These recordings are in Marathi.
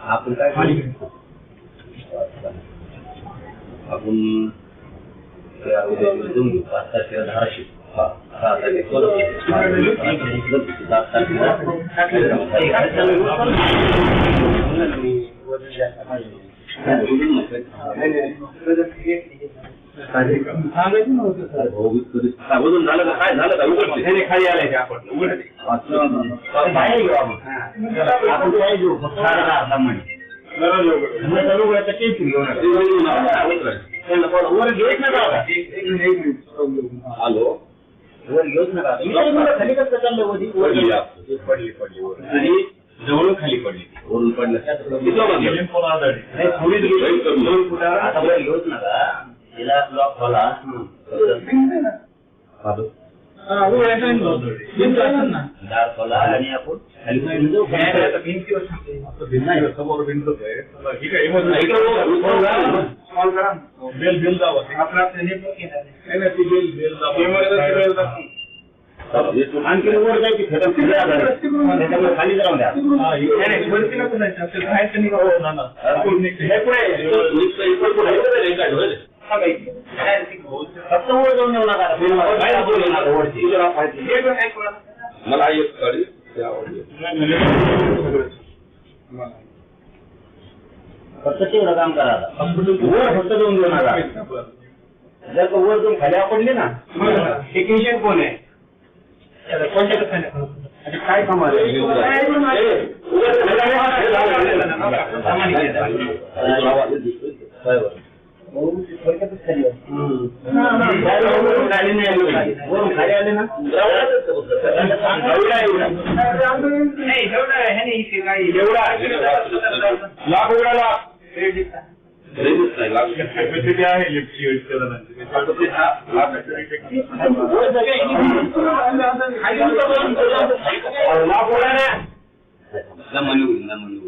आपण काय आपण ते अगोदर घेऊन घेऊ. पाच तारखेला धाराशिव सहा तारखेला कोल्हापूर. झालं का काय झालं का उघडते खाली आलाय आपण उघडते हॅलो वर घेऊच नका खाली कसं चाललं पडली पडली आणि जवळून खाली पडली वरून पडलं थोडी घेऊच नका तिला लॉक दार खोला आणि आपण. बेल बिल दाबा आपलं आपलं हे पण घेणार नाही. नाही, ती बेल बेल दाबा. आणखी वर जायची खरं त्याच्यामुळे खाली जाऊन द्या वरती नको जायचं. निघा. मला एक गाडी फक्त तेवढं काम करा वर फक्त दोन दोन हजार जर का वर दोन खाली आपडले ना टेक्निशियन कोण आहे त्याला कोणत्या कथाने काय कमाल आहे? बरोबर. वरून खाली नाही आले. वरून खाली आले ना नाही, एवढं ह्याने इथे काही- लाख उघडाला Capacity आहे लिफ्टची उत्पादनाची. लाख उघडा दमन होईल दमन होईल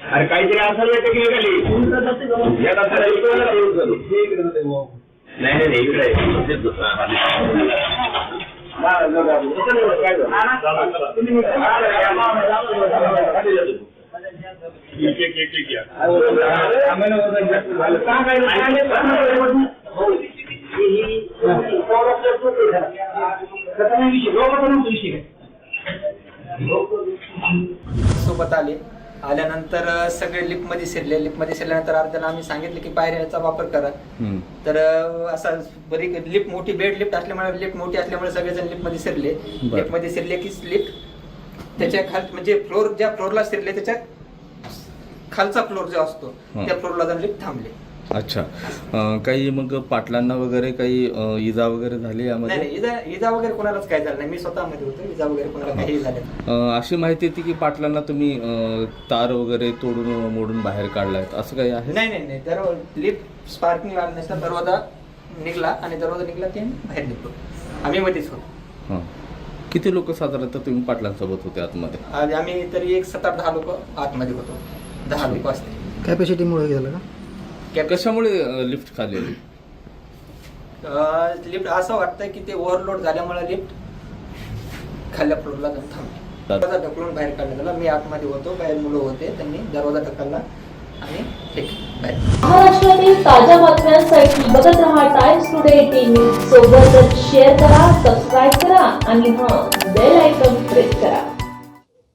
अरे, काहीतरी असेल ना टेक्निकली या इकडे करू. नाही नाही नाही, इकडे. सोबत आले. आल्यानंतर सगळे लिफ्टमध्ये शिरले. लिफ्टमध्ये शिरल्यानंतर अर्ध्याला आम्ही सांगितलं की पायऱ्याचा वापर करा. तर असा बरी लिफ्ट मोठी बेड लिफ्ट असल्यामुळे लिफ्ट मोठी असल्यामुळे सगळेजण लिफ्टमध्ये शिरले. लिफ्टमध्ये शिरले की लिफ्ट त्याच्या खाल म्हणजे फ्लोर ज्या फ्लोरला शिरले त्याच्या खालचा फ्लोर जो असतो. त्या फ्लोरला जाऊन लिफ्ट थांबले. अच्छा. अं, काही मग पाटलांना वगैरे काही अं, इजा वगैरे झाली नाही यामध्ये? नाही इजा इजा वगैरे कोणालाच काय झालं नाही. मी स्वतःमध्ये होतो. इजा वगैरे कोणाला काही झालं नाही. अं, अशी माहिती येते की पाटलांना तुम्ही अं, तार वगैरे तोडून मोडून बाहेर काढलायत. असं काही आहे? नाही नाही नाही. तर लिफ्ट स्पार्किंग लागण्याचा दरवाजा निघला आणि दरवाजा निघला की आम्ही बाहेर निघतो आम्ही मध्येच होतो. हां. किती लोक साधारणतः तुम्ही पाटलांसोबत होते आतमध्ये? आज आम्ही तरी एक सात आठ दहा लोक आतमध्ये होतो. दहा लोक असते कॅपॅसिटीमुळे झालं का? कशामुळे लिफ्ट खाली आली? लिफ्ट असं वाटतंय की ते ओव्हरलोड झाल्यामुळे लिफ्ट खाल्ल्या फ्लोरला जाऊन थांबली. दरवाजा ढकलून बाहेर काढण्यात आला मी आतमध्ये होतो बाहेर मुलं होते त्यांनी दरवाजा ढकलला आणि बाहेर. महाराष्ट्रातील ताज्या बातम्यांसाठी बघत रहा टाइम्स टुडे टीव्ही सोबतच शेअर करा सबस्क्राईब करा आणि हां बेल आयकॉन प्रेस करा.